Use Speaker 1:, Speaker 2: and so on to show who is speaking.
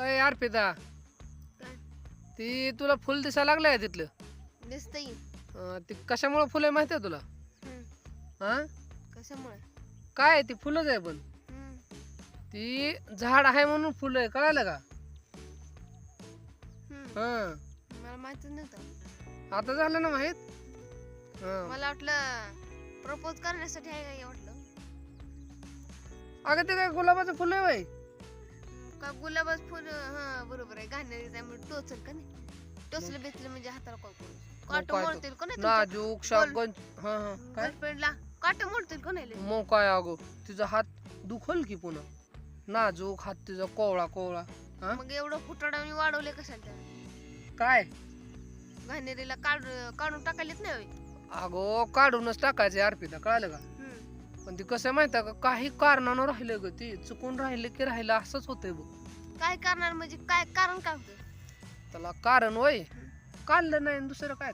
Speaker 1: अय अर्पिता.
Speaker 2: काय?
Speaker 1: ती तुला फुल दिसायला लागलंय तिथलं.
Speaker 2: दिसतंय.
Speaker 1: अं, ती कशामुळे फुलं आहे माहिती आहे तुला?
Speaker 2: हम्म.
Speaker 1: हा?
Speaker 2: कशामुळे?
Speaker 1: काय आहे ती? फुलंच आहे पण.
Speaker 2: हम्म.
Speaker 1: ती झाड आहे म्हणून फुलं आहे कळालं का?
Speaker 2: हम्म.
Speaker 1: हा.
Speaker 2: मला माहितच नव्हतं.
Speaker 1: आता झालं ना माहीत? हा.
Speaker 2: मला वाटलं प्रपोज करण्यासाठी आहे का हे वाटलं?
Speaker 1: अगं ते काय गुलाबाचं फुलं आहे बाई.
Speaker 2: गुलाबाच फुल हा बरोबर आहे. घालणारी त्यामुळे टोचल का नाही? टोचलं बेचलं म्हणजे हाताला करू काट
Speaker 1: काय तो?
Speaker 2: मोडतील का नाही
Speaker 1: नाजूक शागन हा हा काय?
Speaker 2: गर्लफ्रेंडला काट मोडतील का नाही?
Speaker 1: मग काय अगो? तिचा हात दुखल की पुन्हा? नाजूक हात तिचा कोवळा कोवळा. हा?
Speaker 2: मग एवढं फुटाडावणी वाढवले कशाला त्याला
Speaker 1: काय?
Speaker 2: घाणेरीला काढ काढून टाकायलेत नाही होय.
Speaker 1: अगो काढूनच टाकायचे अर्पिता. कळालं का. पण ती कसं माहिती आहे का? काही कारणानं राहिलं ग ती. चुकून राहिलं की राहिलं असंच होतंय बघ.
Speaker 2: काय करणार म्हणजे काय कारण काय होतं?
Speaker 1: त्याला कारण वय. काढलं नाही आणि दुसरं काय?